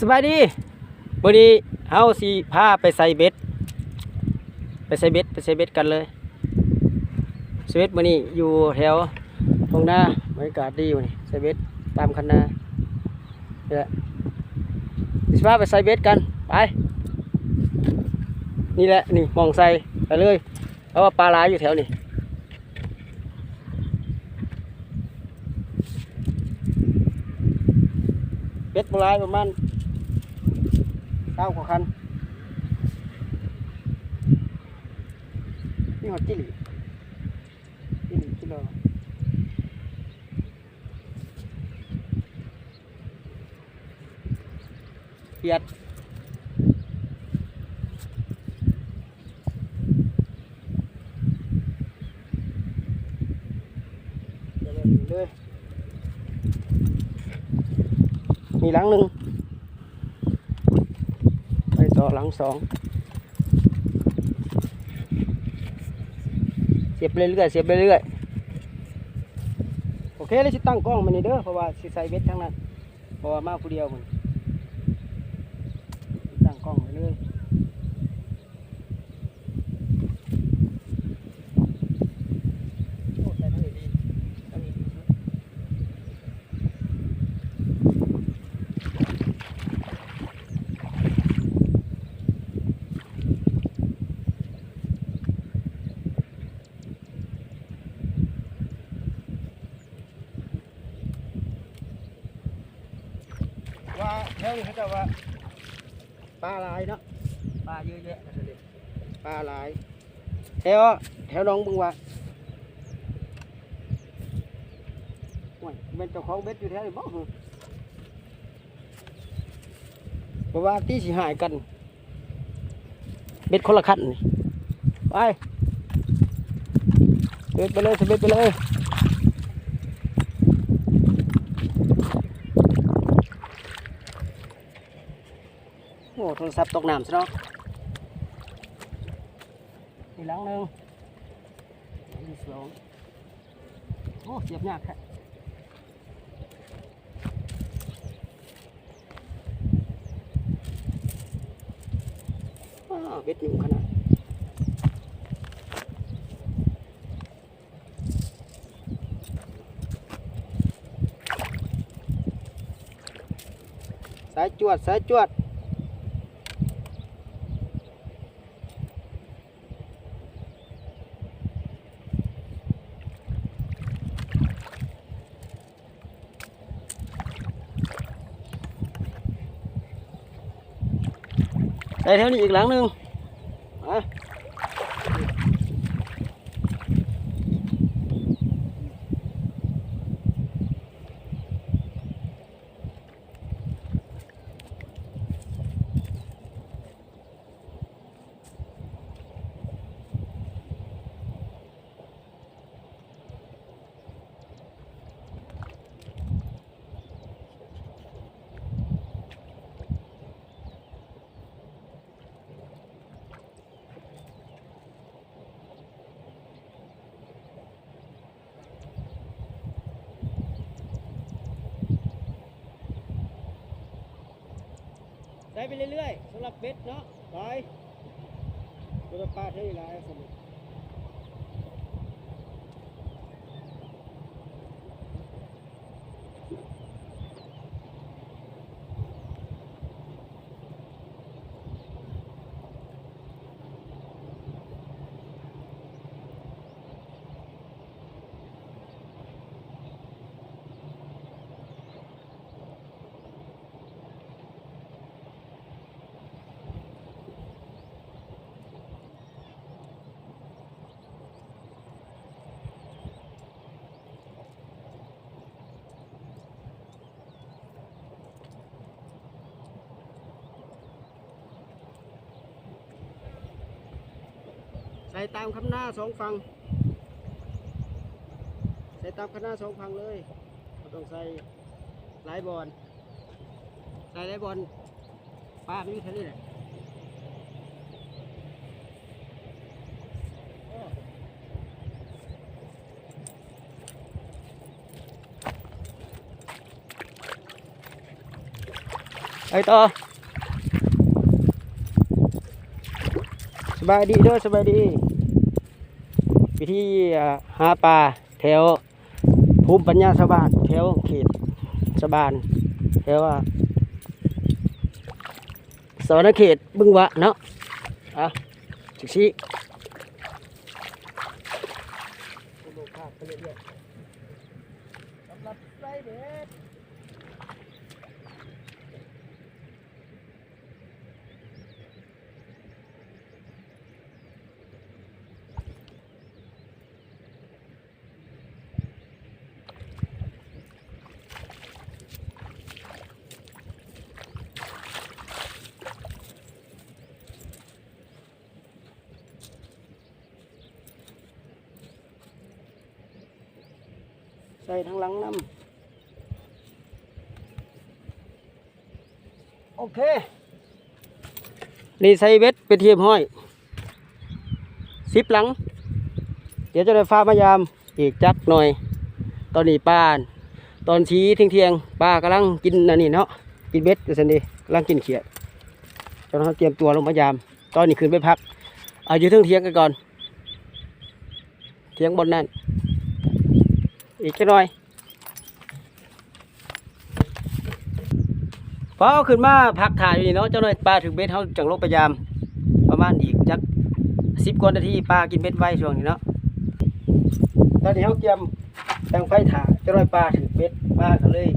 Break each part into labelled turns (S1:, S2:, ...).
S1: สบายดีวันนี้เฮาสิพาไปใส่เบ็ด ไปใส่เบ็ดไปใส่เบ็ดกันเลยสเบ็ดมื้อนี้อยู่แถวตรงหน้าบรรยากาศดีอยู่นี่ใส่เบ็ดตามคันนานี่แหละสิพาไปใส่เบ็ดกันไปนี่แหละนี่มองใส่ไปเลยเพราะว่าปลาหลายอยู่แถวนี้เป็ดโบราณประมาณ เก้ากว่าคันนี่หอดจิหลีจิหลีกิโลเปียดเดี๋ยวเลยมีหลังหนึ่ง หลังสองเสียบไปเรื่อยๆเสียบไปเรื่อยๆโอเคเลยชิตั้งกล้องมานี่เด้อเพราะว่าสิใส่เวททั้งนั้นเพราะว่ามาผู้เดียวมันตั้งกล้องไปเลยโอ้ใส่ทั้งนี้ดีทั้งนี้ดีสุด ว่าแถว นี้เขาจะว่าปลาหลายเนาะปลาเยอะแยะนะเด็กปลาหลาย แถวแถวหน้องบึงว่าโอ้ยเป็นเจ้าของเบ็ดอยู่แถวนี้บ่หือเพราะว่าตีสิหายกัน เบ็ดคนละคันนี่ไปเบ็ดไปเลยสเบ็ดไปเลย โอ้โทรศัพท์ตกน้ำซะเนาะอีกหลังหนึ่งอีกสองโอ้เสียบ ยากแค่อ้าวเบ็ดอยู่ขนาดสายจวด สายจวด ได้เท่านี้อีกหลังหนึ่ง ได้ไปเรื่อยๆสำหรับเบ็ดเนาะไปตัวปลาเท่าไร่สมุด ส่ตามคำหน้าสองฝั่งใส่ตามคำหน้าสองฝั่งเลยต้องใส่หลายบอลใส่หลายบอลปลาไม่มีแค่นี้แหละไปไปต่อสบายดีด้อสบายดี วิธีอ่าหาปลาแถวภูมิปัญญาชาวบ้านแถวเขตชาวบ้านแถวว่าสวรรณเขตบึงวะเนาะอะจิกซี่ ใส่ทั้งหลังน้ำโอเค นี่ใส่เบ็ดเป็นเทียมห้อยสิบหลัง เดี๋ยวจะได้ฟ้ามายามอีกจักหน่อย ตอนนี้ป้านตอนชี้เที่ยงเทียงๆป้ากำลังกินอันนี้เนาะกินเบ็ดเดี๋ยวสันดีกำลังกินเขียดจนเขาเตรียมตัวลงมายาม ตอนนี้ขึ้นไปพัก เอาอยู่เที่ยงเที่ยงๆกันก่อน เที่ยงบนนั่น อีกแค่น่อยพอเอาขึ้นมาพักถ่ายอยู่นี่เนาะเจ้าหน่อยปลาถึงเบ็ดเขาจังลงไปยาม ประมาณอีกจักสิบกว่านาทีปลากินเบ็ดไว้ช่วงนี้เนาะตอนนี้เขาเตรียมตั้งไฟถ่ายเจ้าหน่อยปลาถึงเบ็ดปลาก็เลย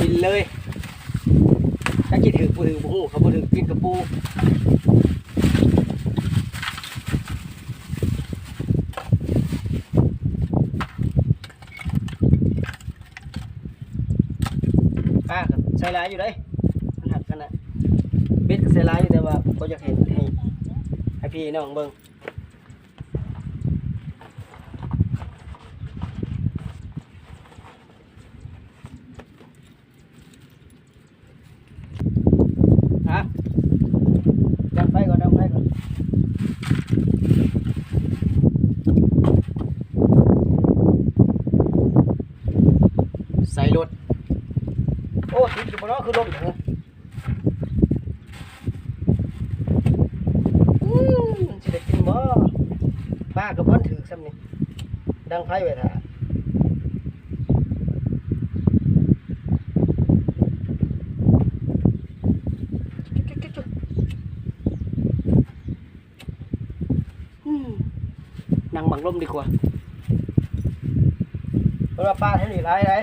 S1: กินเลยถ้ากินถือปูถือปูหูเขาปูถือกินกับปูลาก็ใส่ลายอยู่เลยมันหักกันนะเบ็ดก็ใส่ลายอยู่แต่ว่าก็อยากเห็นให้ให้พี่น้องเบิ่งฮะดังใส่รถ โอ้ติดอยู่บนล้อคือลมถอะอืมสิได้กินบ่ป้ากับพ่อนถือซ้ำนี่ดังไฟไว้ท่านั่งบังลมดีกว่าเพราะว่าป้าเท่านี้ไรไร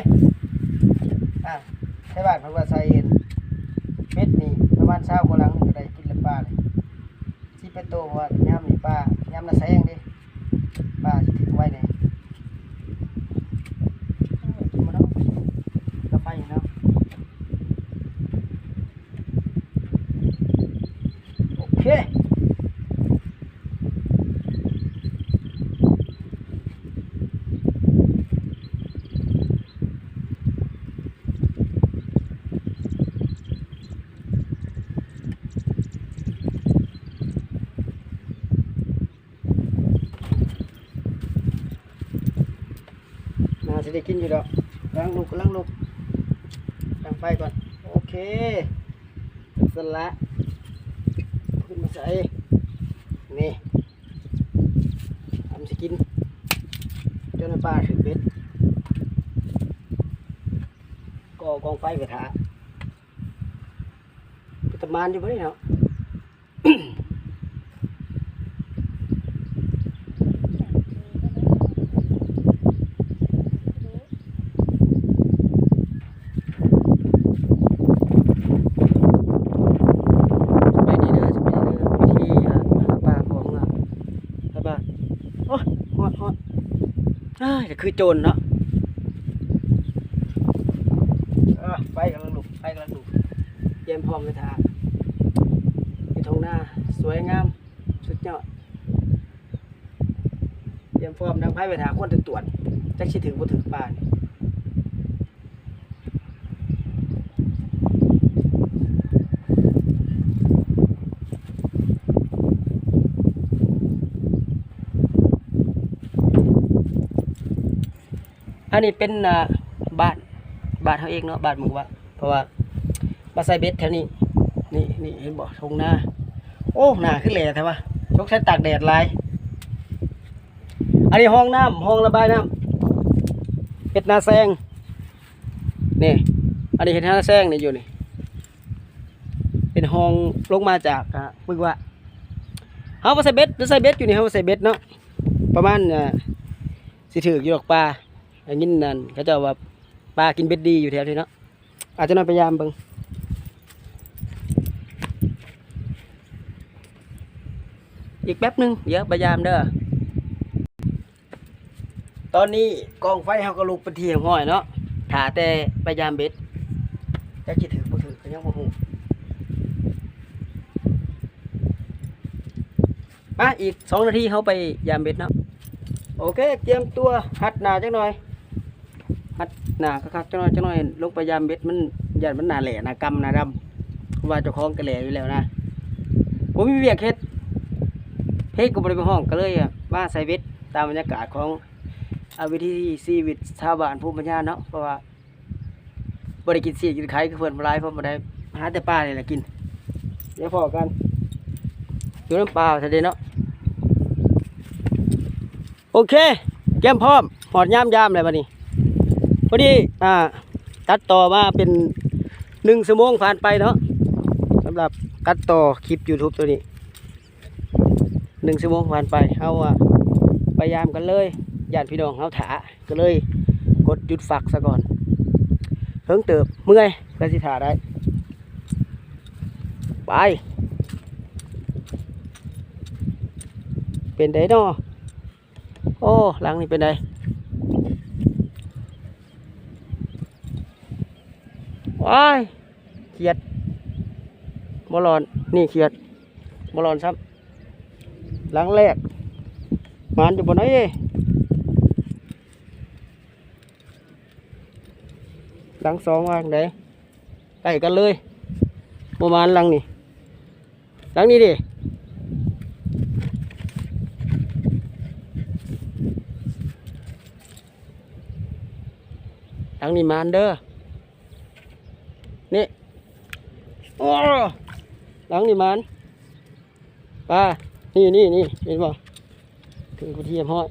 S1: ใช่บ้านเพราะว่าใส่เอ็นเม็ดนี่ประมาณเช้ากว่าหลังก็ได้กินละป้าเลยที่เป็นตัวว่าย่ำนี่ป้าย่ำนะแซงดิป้าสิถึงไว้เนี่ยกินมาเนาะกาแฟอยู่เนาะโอเค น่าจะ ได้กินอยู่ดอกล้างลูกล้างลูกล้งไฟก่อน โอเคสละขึ้นมาใส่นี่ทำสกินจนป้าถือเบ็ดก็กองไฟไปถาประมาณอยู่บ่ได้เนาะ สบายดีเด้อสบายดีเด้อวิธีอ่าหาปลาของอะหาปลาโอ้ยฮอดฮอดอ้ายแต่ คือโจรเนาะอะไปกันลูกไปกันลูกเตรียมพร้อมเลยท่าอยู่ทงหน้าสวยงาม สุดยอดเตรียมพร้อมดังไพ่ไปถาคนตรวจจักสิถึงบ่ถึงปลานี่ อันนี้เป็นอ่าบ้านบ้านเขาเองเนาะบ้านมึงวะเพราะว่ามาใส่เบ็ดแถวนี้นี่นี่เห็นบ่ทงหน้าโอ้หน้าขึ้นแหล่แท้วะชกใช้ตากแดดลายอันนี้ห้องน้ำห้องระบายน้ำเฮ็ดนาแซงนี่อันนี้เฮ็ดนาแซงนี่อยู่นี่เป็นห้องลงมาจากอะมึกว่าเฮาบ่ใส่เบ็ดหรือใส่เบ็ดอยู่นี่เฮาบ่ใส่เบ็ดเนาะประมาณอะสิถืออยู่ดอกปลา อันนี้นั่นเขาจ้าว่าปลากินเบ็ดดีอยู่แถวนี้เนาะอาจจะนอนพยายามเบิงอีกแป๊บหนึงเดี๋ยวพยายามเด้อตอนนี้กองไฟเฮาก็ลุกเป็นที่ห้อยเนาะถาแต่พยายามเบ็ดจะสิถือบ่ถือก็ยังบ่ฮู้มาอีกสองนาทีเขาไปยามเบ็ดเนาะโอเค เตรียมตัวหัดหนาจังหน่อย หัดหนาคักๆจังน่อยจังน่อยลงไปยามเบ็ดมันยันมันหนาแหล่หนากำหนาดำว่าเจ้าของก็แหล่อยู่แล้วนะผมมีเวียกเฮ็ดเฮ็ดก็บริไปห้องก็เลยอะมาใส่เบ็ดตามบรรยากาศของอาวิธีชีวิตชาวบ้านภูมิปัญญาเนาะเพราะว่าบริกินเสียกินไข่ก็เพิ่นบ่หลายเพราะบ่ได้หาแต่ปลาเนี่ยแหละกินเดี๋ยวพอกันอยู่น้ำปลาซะเด้เนาะโอเคแก้มพร้อมหอดย่ามยามเลยบัดนี้ อดีอ่าตัดต่อมาเป็นหนึ่งชั่วโมงผ่านไปเนาะสำหรับตัดต่อคลิป YouTube ตัวนี้หนึ่งชั่วโมงผ่านไปเฮาอะพยายามกันเลยญาติพี่น้องเฮาถาก็เลย กดหยุดฝักซะก่อนเพิ่งเติบเมื่อยก็สิถาได้ ไป เป็นไดเนาะโอ้หลังนี่เป็นไง ว้ายเขียดบอลอนนี่เขียดบอลอนซ้ำหลังแรกมานอยู่บนไหนเอ้หลังสองวางไหนใกล้กันเลยประมาณหลังนี่หลังนี้ดิหลังนี้มานเด้อ นี่โอ้ หลังนี้มานป้านี่นี่นี่เห็นบ่ถึงกระเทียมห้อย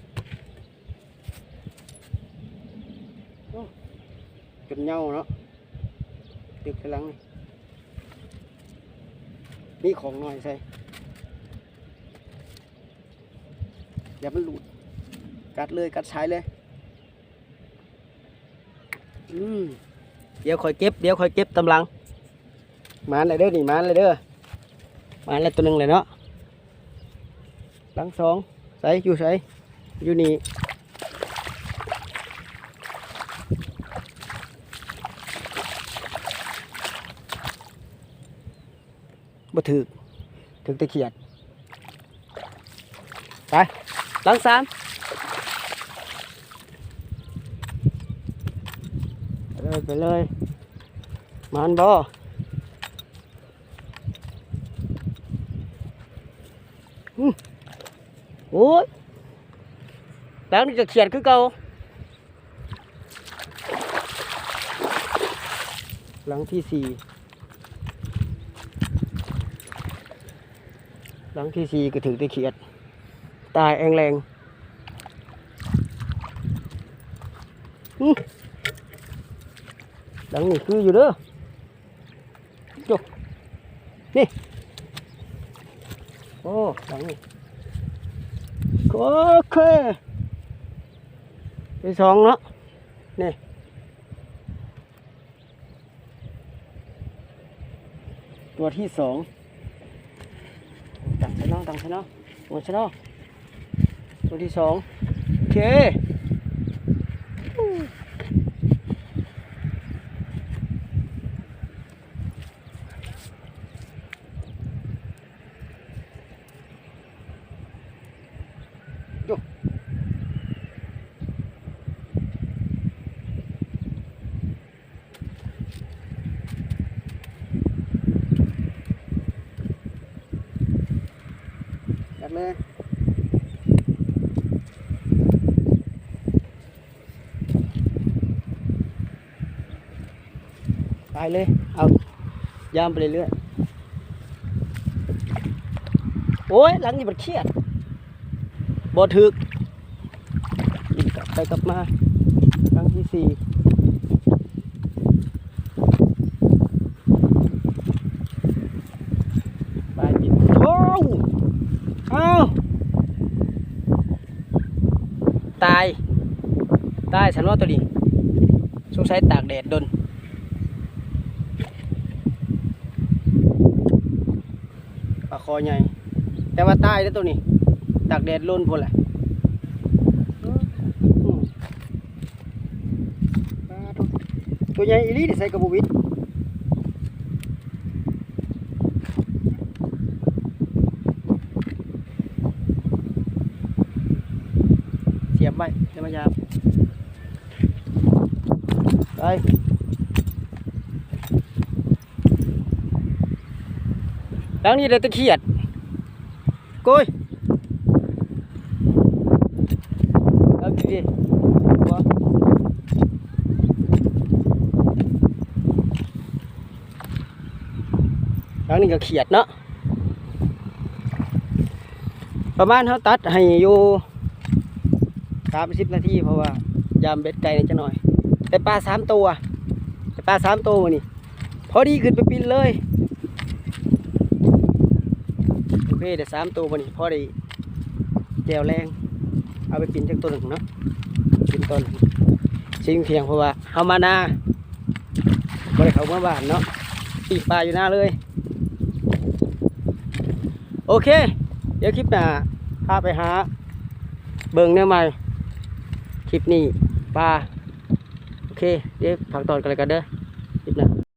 S1: โอ้จนเหงาเนาะตึกข้างหลังนี่ของหน่อยใส่อย่ามันหลุด กัดเลยกัดใช้เลย อืมเดี๋ยวคอยเก็บ เดี๋ยวคอยเก็บตำลัง มาเลยเด้อนี่มาเลยเด้อมาแล้วตัวหนึ่งเลยเนาะหลังสองใส่อยู่ใส่อยู่นี่บ่ถือถึงตะเขียดไปหลังสามไปเลยไปเลยมันบ่อื้อโอ้ ยแล้วนี่จะเขียนคือเก่าหลังที่สี่หลังที่สี่ก็ถือตะเขียด ตายแองแรงหลังนี่คืออยู่เด้อจกนี่ โอ้หลังนี่ โอเคไปสองเนาะนี่ตัวที่สองตังชนะตังชนะตัวชนะตัวที่สองโอเค จัดเลย ไปเลย เอายามไปเรื่อยๆโอ้ยหลังนี้มันเครียดบ่ถึกบินกลับไปกลับมา ครั้งที่สี่ไปบินโอ้เอาตาย ตายฉันว่าตัวนี้สงสัยตากแดดโดน ปลา คอใหญ่ แต่ว่าตายแล้วตัวนี้ตากแดดล้นพุ่นแหละอืมปลาตัวใหญ่อีลี่ใส่กระบุวิดเสียบไว้เดี๋ยวมายามไป หลังนี้ได้ตะเขียดโก้ยเอาดีดิวะหลังนี้ก็เขียดเนาะประมาณเขาตัดให้อยู่สามสิบนาทีเพราะว่ายามเบ็ดไก่นี่จะหน่อย แต่ปลาสามตัวแต่ปลาสามตัวมื้อนี่พอดีขึ้นไปปินเลย โอเคเดี๋ยวสามตัววันนี้พอได้แจวแรง เอาไปปินจากตัวหนึ่งเนาะปินต้นชิงเพียงเพราะว่าเฮามานาบริเขาเมื่อบ้านเนาะปีปลาอยู่หน้าเลย โอเค เดี๋ยวคลิปหน้าพาไปหา เบิงเนี่ยใหม่คลิปนี้ปลาโอเค เดี๋ยวพักตอนกันเลยกันเด้อ